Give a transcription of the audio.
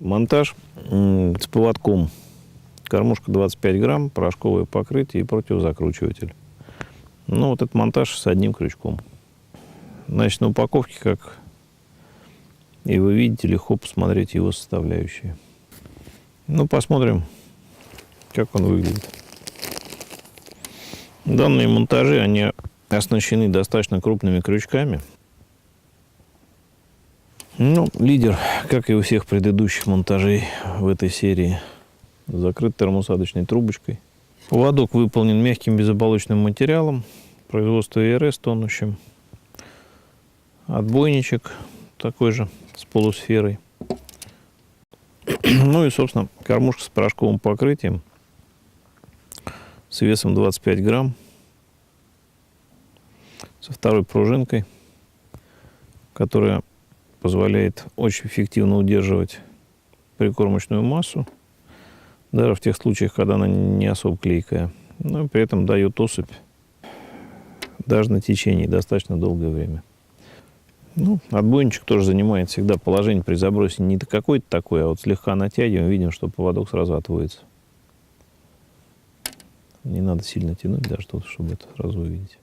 Монтаж с поводком. Кормушка 25 грамм, порошковое покрытие и противозакручиватель. Ну, вот этот монтаж с одним крючком. Значит, на упаковке, как и вы видите, легко посмотреть его составляющие. Ну, посмотрим, как он выглядит. Данные монтажи, они оснащены достаточно крупными крючками. Ну, лидер, как и у всех предыдущих монтажей в этой серии, закрыт термосадочной трубочкой. Поводок выполнен мягким безоболочным материалом, производство ИРС тонущим. Отбойничек такой же с полусферой. Ну и, собственно, кормушка с порошковым покрытием с весом 25 грамм, со второй пружинкой, которая позволяет очень эффективно удерживать прикормочную массу, даже в тех случаях, когда она не особо клейкая, но при этом дает осыпь даже на течение достаточно долгое время. Ну, отбойничек тоже занимает всегда положение при забросе не какой-то такой, а вот слегка натягиваем, видим, что поводок сразу отводится. Не надо сильно тянуть, даже тут, чтобы это сразу увидеть.